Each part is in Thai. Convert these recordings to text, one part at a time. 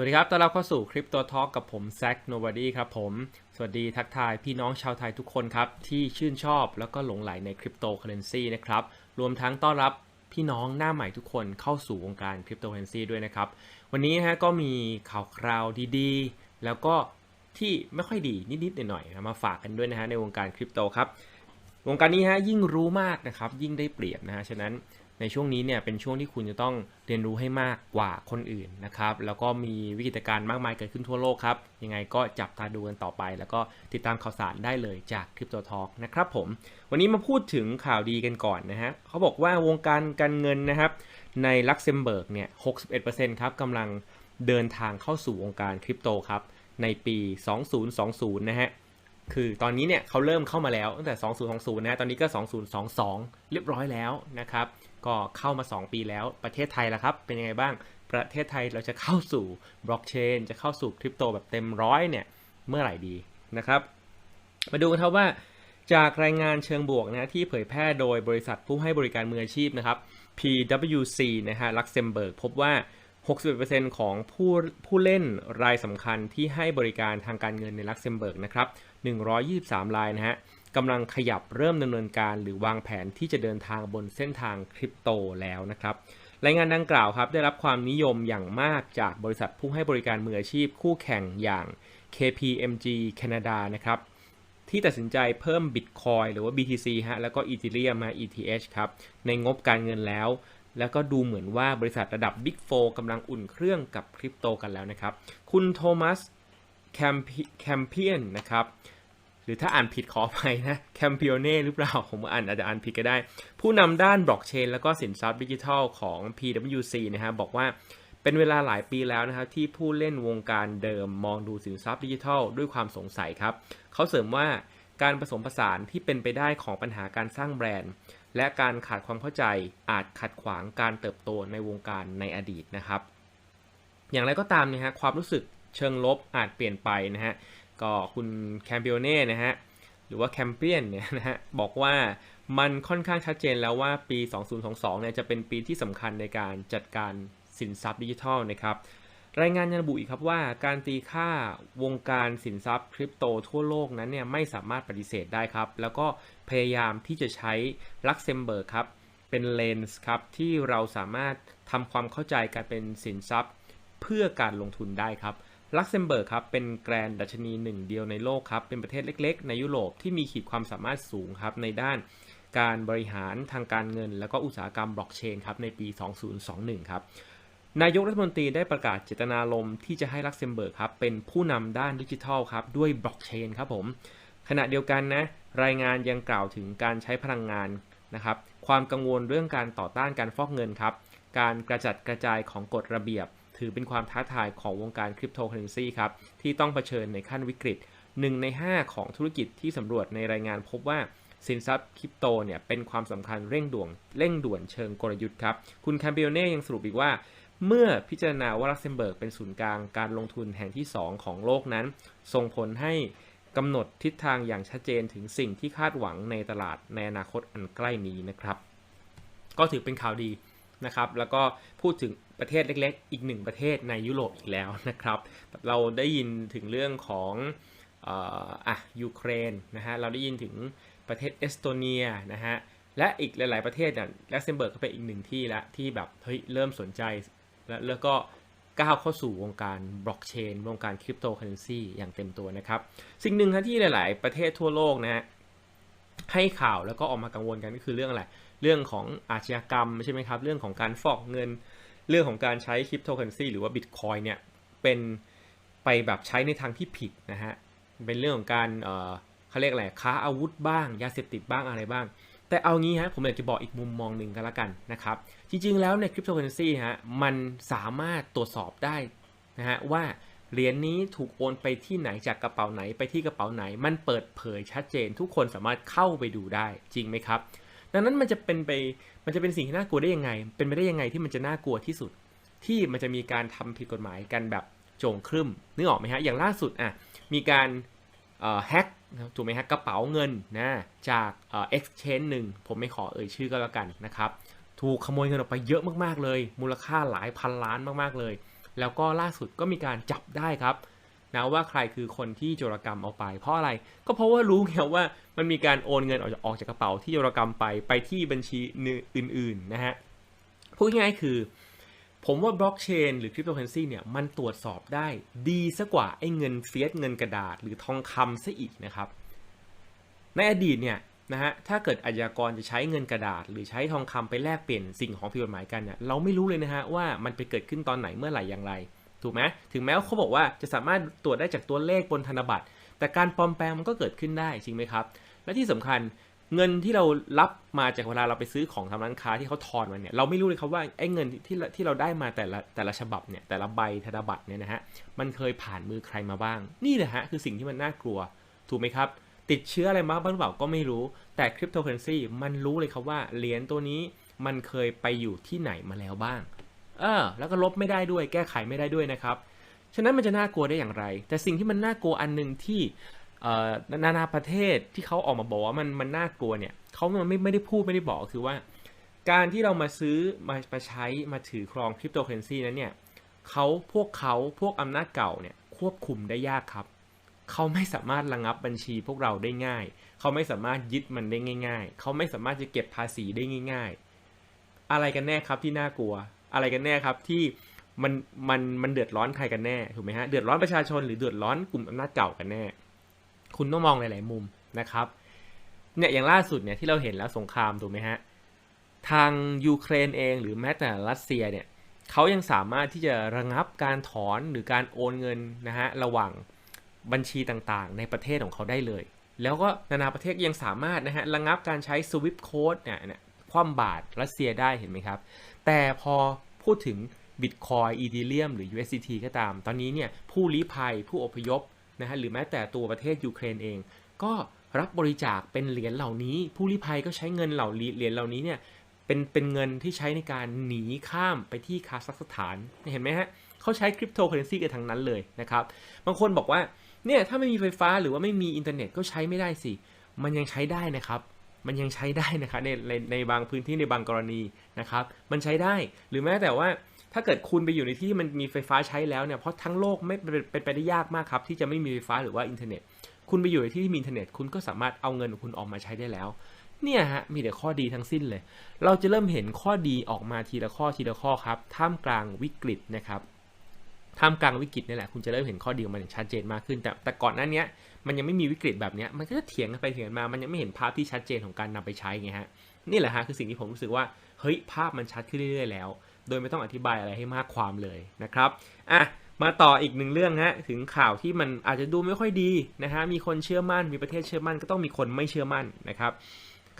สวัสดีครับ ต้อนรับเข้าสู่คริปโตทอ l k กับผมแซ k โนบอดี้ครับผม สวัสดีทักทายพี่น้องชาวไทยทุกคนครับ ที่ชื่นชอบแล้วก็หลงไหลในคริปโตเคอเรนซีนะครับ รวมทั้งต้อนรับพี่น้องหน้าใหม่ทุกคนเข้าสู่วงการคริปโตเคอเรนซีด้วยนะครับ วันนี้ฮะก็มีข่าวคราวดีๆ แล้วก็ที่ไม่ค่อยดีนิดๆหน่อยๆมาฝากกันด้วยนะฮะในวงการคริปโตครับ วงการนี้ฮะยิ่งรู้มากนะครับยิ่งได้เปรียบนะฮะฉะนั้น ในช่วงนี้เนี่ยเป็นช่วงที่คุณจะต้องเรียนรู้ให้มากกว่าคนอื่นนะครับ แล้วก็มีวิกฤตการณ์มากมายเกิดขึ้นทั่วโลกครับ ยังไงก็จับตาดูกันต่อไป แล้วก็ติดตามข่าวสารได้เลยจากคริปโตทอ l k นะครับผม วันนี้มาพูดถึงข่าวดีกันก่อนนะฮะเขาบอกว่าวงการการเงินนะครับ ในลักเซมเบิร์กเนี่ย 61%ครับกำลังเดินทางเข้าสู่วงการคริปโตครับ ในปี 2020 นะฮะคือตอนนี้เนี่ยเขาเริ่มเข้ามาแล้วตั้งแต่ 2020 นะ ตอนนี้ก็ 2022 เรียบร้อยแล้วนะครับ ก็เข้ามา 2 ปีแล้วประเทศไทยละครับ เป็นยังไงบ้าง ประเทศไทยเราจะเข้าสู่บล็อกเชนจะเข้าสู่คริปโตแบบเต็มร้อยเนี่ย เมื่อไหร่ดีนะครับ มาดูกันครับว่าจากรายงานเชิงบวกนะที่เผยแพร่โดยบริษัทผู้ให้บริการมืออาชีพนะครับ PwC นะฮะลักเซมเบิร์กพบว่า 61%ของผู้ผู้เล่นรายสำคัญที่ให้บริการทางการเงินในลักเซมเบิร์กนะครับ 123 รายนะฮะ กำลังขยับเริ่มดำเนินการหรือวางแผนที่จะเดินทางบนเส้นทางคริปโตแล้วนะครับรายงานดังกล่าวครับได้รับความนิยมอย่างมากจากบริษัทผู้ให้บริการมืออาชีพคู่แข่งอย่าง KPMG Canada นะครับที่ตัดสินใจเพิ่ม Bitcoin หรือว่า BTC ฮะแล้วก็ Ethereum มา ETH ครับในงบการเงินแล้ว แล้วก็ดูเหมือนว่าบริษัทระดับ Big 4กำลังอุ่นเครื่องกับคริปโตกันแล้วนะครับ คุณโทมัสแคมเปียนนะครับ รือถ้าอ่านผิดขออภัยนะแคมเปียเน่หรือเปล่า ผมอ่านอาจจะอ่านผิดก็ได้ ผู้นำด้านบล็อกเชนแล้วก็สินทรัพย์ดิจิทัลของ PwC นะฮะบอกว่าเป็นเวลาหลายปีแล้วนะครับที่ผู้เล่นวงการเดิมมองดูสินทรัพย์ดิจิทัลด้วยความสงสัยครับ เขาเสริมว่าการผสมผสานที่เป็นไปได้ของปัญหาการสร้างแบรนด์ และการขาดความเข้าใจอาจขัดขวางการเติบโตในวงการในอดีตนะครับ อย่างไรก็ตามนะฮะความรู้สึกเชิงลบอาจเปลี่ยนไปนะฮะ ก็คุณแคมเปียเน่นะฮะหรือว่าแคมเปียนเนี่ยนะฮะบอกว่ามันค่อนข้างชัดเจนแล้วว่าปี 2022 เนี่ยจะเป็นปีที่สำคัญในการจัดการสินทรัพย์ดิจิทัลนะครับรายงานยังระบุอีกครับว่าการตีค่าวงการสินทรัพย์คริปโตทั่วโลกนั้นเนี่ยไม่สามารถปฏิเสธได้ครับ แล้วก็พยายามที่จะใช้ลักเซมเบิร์กครับเป็นเลนส์ครับที่เราสามารถทำความเข้าใจการเป็นสินทรัพย์เพื่อการลงทุนได้ครับ ลักเซมเบิร์กครับเป็นแกรนดัชนีหนึ่งเดียวในโลกครับเป็นประเทศเล็ก ๆ ในยุโรปที่มีขีดความสามารถสูงครับในด้านการบริหารทางการเงิน แล้วก็อุตสาหกรรมบล็อกเชนครับในปี 2021 ครับนายกรัฐมนตรีได้ประกาศเจตนารมณ์ที่จะให้ลักเซมเบิร์กครับเป็นผู้นำด้านดิจิทัลครับด้วยบล็อกเชนครับผมขณะเดียวกันนะรายงานยังกล่าวถึงการใช้พลังงานนะครับความกังวลเรื่องการต่อต้านการฟอกเงินครับการกระจัดกระจายของกฎระเบียบ ถือเป็นความท้าทายของวงการคริปโตเคอเรนซีครับที่ต้องเผชิญในขั้นวิกฤต 1 ใน 5 ของธุรกิจที่สำรวจในรายงานพบว่าสินทรัพย์คริปโตเนี่ยเป็นความสำคัญเร่งด่วนเร่งด่วนเชิงกลยุทธ์ครับ คุณแคมเบลเน่ยังสรุปอีกว่า เมื่อพิจารณาว่าลักเซมเบิร์กเป็นศูนย์กลางการลงทุนแห่งที่ 2 ของโลกนั้น ส่งผลให้กำหนดทิศทางอย่างชัดเจนถึงสิ่งที่คาดหวังในตลาดในอนาคตอันใกล้นี้นะครับ ก็ถือเป็นข่าวดีนะครับ แล้วก็พูดถึง ประเทศเล็กๆ อีกหนึ่งประเทศในยุโรปอีกแล้วนะครับ เราได้ยินถึงเรื่องของอะยูเครนนะฮะเราได้ยินถึงประเทศเอสโตเนียนะฮะและอีกหลาย ๆประเทศเนี่ยลักเซมเบิร์กก็เป็นอีกหนึ่งที่ละที่แบบเฮ้ยเริ่มสนใจ แล้วแล้วก็ก้าวเข้าสู่วงการบล็อกเชนวงการคริปโตเคอเรนซีอย่างเต็มตัวนะครับ สิ่งหนึ่งที่หลาย ๆ ประเทศทั่วโลกนะฮะให้ข่าวแล้วก็ออกมากังวลกันก็คือเรื่องอะไร เรื่องของอาชญากรรมใช่ไหมครับ เรื่องของการฟอกเงิน เรื่องของการใช้คริปโตเคอเรนซีหรือว่าบิตคอยเนี่ยเป็นไปแบบใช้ในทางที่ผิดนะฮะเป็นเรื่องของการเขาเรียกอะไรค้าอาวุธบ้างยาเสพติดบ้างอะไรบ้าง แต่เอางี้ฮะผมอยากจะบอกอีกมุมมองหนึ่งกันละกันนะครับ จริงๆแล้วในคริปโตเคอเรนซีฮะมันสามารถตรวจสอบได้นะฮะว่าเหรียญนนี้ถูกโอนไปที่ไหนจากกระเป๋าไหนไปที่กระเป๋าไหน มันเปิดเผยชัดเจน ทุกคนสามารถเข้าไปดูได้จริงไหมครับ ดังนั้นมันจะเป็นไป มันจะเป็นสิ่งที่น่ากลัวได้ยังไง เป็นไปได้ยังไงที่มันจะน่ากลัวที่สุด ที่มันจะมีการทำผิดกฎหมายกันแบบโจงครึ่มนึกออกไหมฮะ อย่างล่าสุดอะมีการแฮกถูกไหมฮะกระเป๋าเงินนะจากเอ็กซ์เชนหนึ่งผมไม่ขอเอ่ยชื่อก็แล้วกันนะครับถูกขโมยเงินออกไปเยอะมากๆเลย มูลค่าหลายพันล้านมากๆเลย แล้วก็ล่าสุดก็มีการจับได้ครับ นะว่าใครคือคนที่โจรกรรมเอาไป เพราะอะไรก็เพราะว่ารู้ไงว่ามันมีการโอนเงินออกจากออกจากกระเป๋าที่โจรกรรมไปไปที่บัญชีอื่นๆนะฮะพูดง่ายๆคือ ผมว่าบล็อกเชนหรือคริปโตเคอเรนซีเนี่ยมันตรวจสอบได้ดีซะกว่าไอ้เงินเฟียสเงินกระดาษ หรือทองคำซะอีกนะครับในอดีตเนี่ยนะฮะถ้าเกิดอาชญากรจะใช้เงินกระดาษ หรือใช้ทองคำไปแลกเปลี่ยนสิ่งของผิดกฎหมายกันเนี่ยเราไม่รู้เลยนะฮะว่ามันไปเกิดขึ้นตอนไหนเมื่อไหร่อย่างไร ถูกไหมถึงแม้ว่าเขาบอกว่าจะสามารถตรวจได้จากตัวเลขบนธนบัตร แต่การปลอมแปลงมันก็เกิดขึ้นได้จริงไหมครับ และที่สำคัญเงินที่เรารับมาจากเวลาเราไปซื้อของทำร้านค้าที่เขาทอนมาเนี่ยเราไม่รู้เลยครับว่าไอ้เงินที่ที่เราได้มาแต่ละแต่ละฉบับเนี่ยแต่ละใบธนบัตรเนี่ยนะฮะมันเคยผ่านมือใครมาบ้าง นี่แหละฮะคือสิ่งที่มันน่ากลัว ถูกไหมครับ ติดเชื้ออะไรมาบ้างหรือเปล่าก็ไม่รู้แต่คริปโตเคอเรนซีมันรู้เลยครับว่าเหรียญตัวนี้มันเคยไปอยู่ที่ไหนมาแล้วบ้าง เออแล้วก็ลบไม่ได้ด้วย แก้ไขไม่ได้ด้วยนะครับ ฉะนั้นมันจะน่ากลัวได้อย่างไร แต่สิ่งที่มันน่ากลัวอันหนึ่งที่นานาประเทศที่เขาออกมาบอกว่ามันมันน่ากลัวเนี่ยเขามันไม่ไม่ได้พูดไม่ได้บอกคือว่า การที่เรามาซื้อมามาใช้มาถือครองคริปโตเคอเรนซีนั้นเนี่ยเขาพวกเขาพวกอำนาจเก่าเนี่ยควบคุมได้ยากครับเขาไม่สามารถระงับบัญชีพวกเราได้ง่าย เขาไม่สามารถยึดมันได้ง่าย ๆ เขาไม่สามารถจะเก็บภาษีได้ง่าย ๆ อะไรกันแน่ครับที่น่ากลัว อะไรกันแน่ครับที่มันมันมันเดือดร้อนใครกันแน่ถูกไหมฮะเดือดร้อนประชาชนหรือเดือดร้อนกลุ่มอำนาจเก่ากันแน่ คุณต้องมองหลาย ๆ มุมนะครับเนี่ยอย่างล่าสุดเนี่ยที่เราเห็นแล้วสงครามถูกไหมฮะทางยูเครนเองหรือแม้แต่รัสเซียเนี่ยเขายังสามารถที่จะระงับการถอนหรือการโอนเงินนะฮะระหว่างบัญชีต่างๆ ในประเทศของเขาได้เลย แล้วก็นานาประเทศยังสามารถนะฮะระงับการใช้ SWIFT code เนี่ยเนี่ย คว่ำบาตรรัสเซียได้เห็นไหมครับ แต่พอพูดถึง Bitcoin Ethereum หรือ USDT ก็ตาม ตอนนี้เนี่ยผู้ลี้ภัยผู้อพยพนะฮะหรือแม้แต่ตัวประเทศยูเครนเอง ก็รับบริจาคเป็นเหรียญเหล่านี้ ผู้ลี้ภัยก็ใช้เงินเหล่าเหรียญเหล่านี้เนี่ยเป็นเป็นเงินที่ใช้ในการหนีข้ามไปที่คาซัคสถานเห็นไหมฮะเขาใช้คริปโตเคอเรนซีกันทั้งนั้นเลยนะครับ บางคนบอกว่าเนี่ยถ้าไม่มีไฟฟ้าหรือว่าไม่มีอินเทอร์เน็ตก็ใช้ไม่ได้สิ มันยังใช้ได้นะครับ มันยังใช้ได้นะครับในในในบางพื้นที่ในบางกรณีนะครับ มันใช้ได้หรือแม้แต่ว่าถ้าเกิดคุณไปอยู่ในที่ที่มันมีไฟฟ้าใช้แล้วเนี่ยเพราะทั้งโลกไม่เป็นไปได้ยากมากครับ ที่จะไม่มีไฟฟ้าหรือว่าอินเทอร์เน็ต คุณไปอยู่ในที่ที่มีอินเทอร์เน็ตคุณก็สามารถเอาเงินของคุณออกมาใช้ได้แล้ว เนี่ยฮะมีแต่ข้อดีทั้งสิ้นเลย เราจะเริ่มเห็นข้อดีออกมาทีละข้อทีละข้อครับ ท่ามกลางวิกฤตนะครับ ท่ามกลางวิกฤตนี่แหละคุณจะเริ่มเห็นข้อดีของมันอย่างชัดเจนมากขึ้น แต่แต่ก่อนหน้านี้มันยังไม่มีวิกฤตแบบนี้มันก็จะเถียงกันไปเถียงกันมา มันยังไม่เห็นภาพที่ชัดเจนของการนำไปใช้ไงฮะนี่แหละฮะคือสิ่งที่ผมรู้สึกว่าเฮ้ยภาพมันชัดขึ้นเรื่อยๆแล้ว โดยไม่ต้องอธิบายอะไรให้มากความเลยนะครับอะมาต่ออีกหนึ่งเรื่องฮะถึงข่าวที่มันอาจจะดูไม่ค่อยดีนะฮะมีคนเชื่อมั่นมีประเทศเชื่อมั่นก็ต้องมีคนไม่เชื่อมั่นนะครับ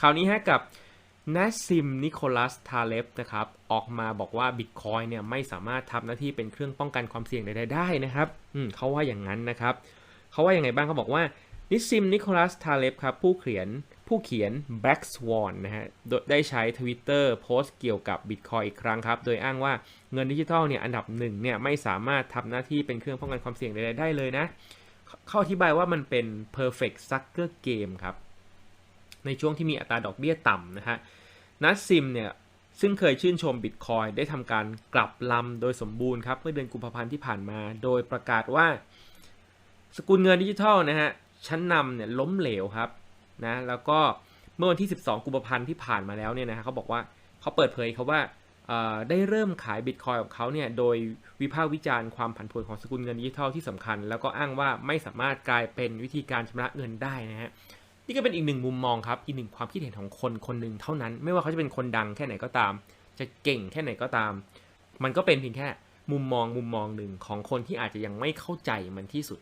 ข่าวนี้ฮะกับ นัซิมนิโคลัสทาเลฟนะครับออกมาบอกว่า Bitcoin เนี่ยไม่สามารถทำหน้าที่เป็นเครื่องป้องกันความเสี่ยงใดๆได้นะครับอืมเขาว่าอย่างนั้นนะครับเขาว่าอย่างไงบ้างเขาบอกว่านิซิมนิโคลัสทาเลฟครับผู้เขียนผู้เขียน Black Swan นะฮะได้ใช้ Twitter โพสต์เกี่ยวกับ Bitcoin อีกครั้งครับ โดยอ้างว่าเงินดิจิทัลเนี่ยอันดับหนึ่งเนี่ยไม่สามารถทำหน้าที่เป็นเครื่องป้องกันความเสี่ยงใดๆได้เลยนะเขาอธิบายว่ามันเป็น perfect sucker game ครับ ในช่วงที่มีอัตราดอกเบี้ยต่ำนะฮะ นัสซิมเนี่ยซึ่งเคยชื่นชมบิตคอยได้ทำการกลับลำโดยสมบูรณ์ครับเมื่อเดือนกุมภาพันธ์ที่ผ่านมา โดยประกาศว่า สกุลเงินดิจิทัลนะฮะชั้นนำเนี่ยล้มเหลวครับนะแล้วก็เมื่อวันที่ 12 กุมภาพันธ์ที่ผ่านมาแล้วเนี่ยนะฮะเขาบอกว่าเขาเปิดเผยเขาว่าได้เริ่มขายบิตคอยของเขาเนี่ยโดยวิพากษ์วิจารณ์ความผันผวนของสกุลเงินดิจิทัลที่สำคัญ แล้วก็อ้างว่าไม่สามารถกลายเป็นวิธีการชำระเงินได้นะฮะ นี่ก็เป็นอีกหนึ่งมุมมองครับอีกหนึ่งความคิดเห็นของคนคนหนึ่งเท่านั้น ไม่ว่าเขาจะเป็นคนดังแค่ไหนก็ตาม จะเก่งแค่ไหนก็ตาม มันก็เป็นเพียงแค่มุมมองมุมมองหนึ่งของคนที่อาจจะยังไม่เข้าใจมันที่สุด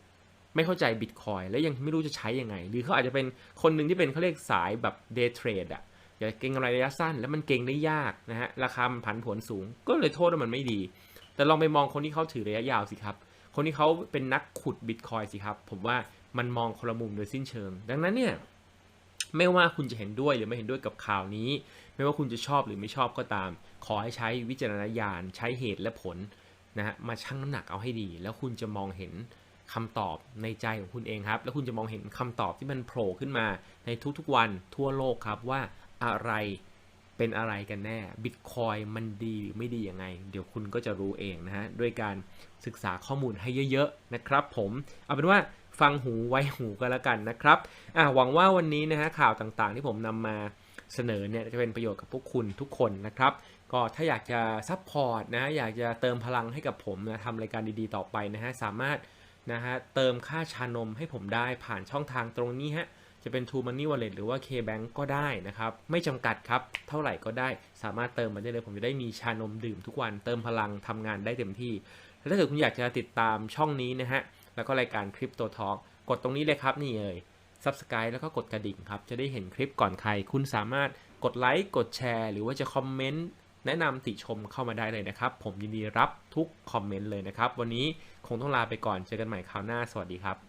ไม่เข้าใจบิตคอยและยังไม่รู้จะใช้ยังไง หรือเขาอาจจะเป็นคนหนึ่งที่เป็นเขาเรียกสายแบบเดย์เทรดอะอยากเก่งกำไรระยะสั้น แล้วมันเก่งได้ยากนะฮะราคามันผันผวนสูง ก็เลยโทษว่ามันไม่ดี แต่ลองไปมองคนที่เขาถือระยะยาวสิครับ คนที่เขาเป็นนักขุดบิตคอยสิครับ ผมว่ามันมองคนละมุมโดยสิ้นเชิง ดังนั้นเนี่ย ไม่ว่าคุณจะเห็นด้วยหรือไม่เห็นด้วยกับข่าวนี้ ไม่ว่าคุณจะชอบหรือไม่ชอบก็ตาม ขอให้ใช้วิจารณญาณใช้เหตุและผลนะฮะมาชั่งน้ำหนักเอาให้ดี แล้วคุณจะมองเห็นคำตอบในใจของคุณเองครับ แล้วคุณจะมองเห็นคำตอบที่มันโผล่ขึ้นมาในทุกๆวันทั่วโลกครับว่าอะไรเป็นอะไรกันแน่บิตคอยมันดีหรือไม่ดียังไง เดี๋ยวคุณก็จะรู้เองนะฮะ ด้วยการศึกษาข้อมูลให้เยอะๆนะครับผม เอาเป็นว่า ฟังหูไว้หูกันแล้วกันนะครับอะหวังว่าวันนี้นะฮะข่าวต่างๆ ที่ผมนำมาเสนอเนี่ยจะเป็นประโยชน์กับพวกคุณทุกคนนะครับ ก็ถ้าอยากจะซัพพอร์ตนะอยากจะเติมพลังให้กับผมนะทำรายการดีๆต่อไปนะฮะสามารถนะฮะเติมค่าชานมให้ผมได้ผ่านช่องทางตรงนี้ฮะจะเป็น True Money Wallet หรือว่า KBank ก็ได้นะครับ ไม่จำกัดครับ เท่าไหร่ก็ได้สามารถเติมมาได้เลย ผมจะได้มีชานมดื่มทุกวันเติมพลังทำงานได้เต็มที่ แล้วถ้าเกิดคุณอยากจะติดตามช่องนี้นะฮะ แล้วก็รายการ Crypto Talk กดตรงนี้เลยครับนี่เลย Subscribe แล้วก็กดกระดิ่งครับ จะได้เห็นคลิปก่อนใคร คุณสามารถกดไลค์กดแชร์ หรือว่าจะคอมเมนต์แนะนำติชมเข้ามาได้เลยนะครับ ผมยินดีรับทุกคอมเมนต์เลยนะครับ วันนี้คงต้องลาไปก่อนเจอกันใหม่คราวหน้าสวัสดีครับ